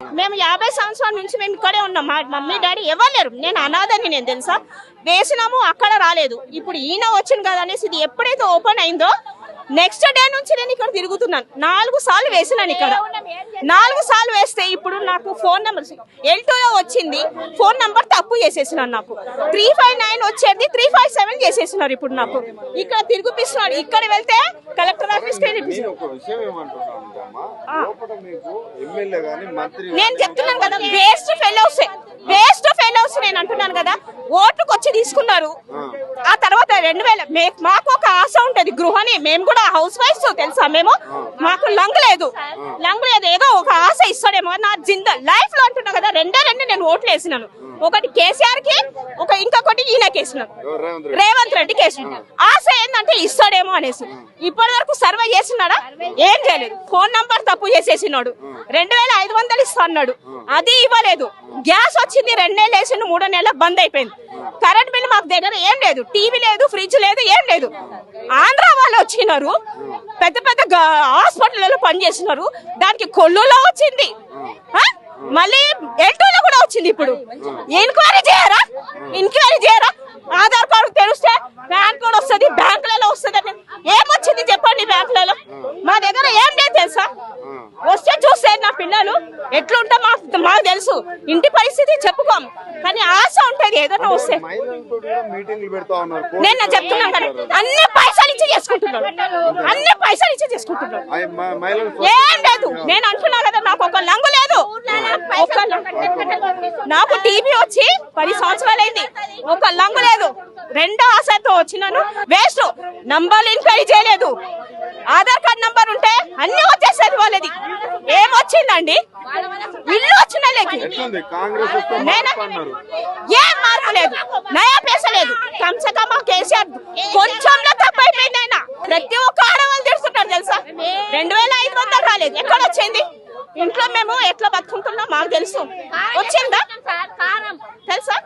మేము యాభై సంవత్సరాల నుంచి మేము ఇక్కడే ఉన్నాం. మా మమ్మీ డాడీ ఇవ్వలేరు నేను అనాథని నేను తెలుసా? వేసినాము అక్కడ రాలేదు. ఇప్పుడు ఈయన వచ్చింది కదా అనేసి ఇది ఎప్పుడైతే ఓపెన్ అయిందో నెక్స్ట్ డే నుంచి నేను ఇక్కడ తిరుగుతున్నాను. నాలుగు సార్లు వేసినాను ఇక్కడ. నాలుగు సార్లు వేస్తే ఇప్పుడు నాకు ఫోన్ నెంబర్ ఎల్లో వచ్చింది. ఫోన్ నెంబర్ తప్పు చేసేసినాను నాకు. త్రీ ఫైవ్ నైన్ వచ్చేది త్రీ ఫైవ్ సెవెన్ చేసేసినారు ఇప్పుడు నాకు. ఇక్కడ తిరిగిపిస్తున్నాడు. ఇక్కడ వెళ్తే కలెక్టర్ ఆఫీస్ నేను చెప్తున్నాను కదా వేస్ట్ ఫెలోస్ వేస్ట్ ఫెలోస్ నేను అంటున్నాను కదా. ఓట్లకు వచ్చి తీసుకున్నారు ఆ తర్వాత రెండు వేల మాకు ఒక ఆశ ఉంటది గృహని. మేము కూడా హౌస్ వైఫ్ తెలుసా మేము? మాకు లంగ్ లేదు. లంగ్ లేదు ఏదో ఒక ఆశ ఇస్తాడేమో. నా జిందా లైఫ్లో అంటున్నా కదా రెండే రెండు నేను ఓట్లు వేసినాను. ఒకటి కేసీఆర్కి వేసినాను ఎవరు? రేవంత్ రెడ్డి. రెడ్డికి వేసిన ఆశ ఏంటంటే ఇస్తాడేమో అనేసి. ఇప్పటి వరకు సర్వే చేసినాడా ఏం చేయలేదు. ఫోన్ నంబర్ తప్పు చేసేసినాడు. రెండు వేల ఐదు వందలు ఇస్తా అన్నాడు అది ఇవ్వలేదు. గ్యాస్ వచ్చింది రెండు నెలలు వేసిండు మూడో నెలల బంద్ అయిపోయింది. కరెంట్ బిల్ మాకు దగ్గర ఏం లేదు. టీవీ లేదు ఫ్రిడ్జ్ లేదు ఏం లేదు. ఆంధ్ర వాళ్ళు వచ్చినారు. పెద్ద పెద్ద హాస్పిటల్లో పనిచేసినారు. దానికి కొల్లులో వచ్చింది. ఆ? మళ్ళీ ఎల్టోలో కూడా వచ్చింది ఇప్పుడు. ఎంక్వైరీ చేయరా? ఎంక్వైరీ చేయరా? ఆధార్ కార్డు తెలిస్తే బ్యాంక్ కూడా వస్తుంది బ్యాంకులలో వస్తుంది అని. ఏమొచ్చింది చెప్పండి బ్యాంకులలో? మా దగ్గర ఏం లేదు తెలుసా? వస్తే చూస్తే నా పిల్లలు. మాకు తెలుసు. ఇంటి పరిస్థితి చెప్పుకోం. కానీ ఆశ ఉంటది ఏదైనా వస్తే. మహిళలతో కూడా మీటింగ్లు పెడతా ఉన్నారు. నేను చెప్తున్నాను కదా అన్ని పైసలు ఇచ్చి చేసుకుంటున్నాను. అన్ని పైసలు ఇచ్చి చేసుకుంటున్నాను. ఏం లేదు. నేను అంటున్నా కదా నాకు ఒక లంగు లేదు. నాకు టీబీ వచ్చి పది సంవత్సరాలైంది ఒక లంగు. లేదు రెండో ఆశతో వచ్చినాను వేస్ట్ నంబర్లు ఎంక్వైరీ చేయలేదు ఆధార్ కార్డ్ నంబర్ ఉంటే అన్ని వచ్చేసేది వాళ్ళది ఏమొచ్చిందండి ఎట్లుంది? కాంగ్రెస్ ఏ మార్పు లేదు. నయా పేస లేదు కేసీఆర్ కొంచెంలో తప్పైపోయింది ఆయన. ప్రతి ఒక్క ఆడవాళ్ళు తెలుసుంటారు తెలుసా? రెండు వేల ఐదు వందలు రాలేదు. ఎక్కడ వచ్చింది? ఇంట్లో మేము ఎట్లా బతుకుంటున్నాం? మాకు తెలుసు. వచ్చిందా? తెలుసా?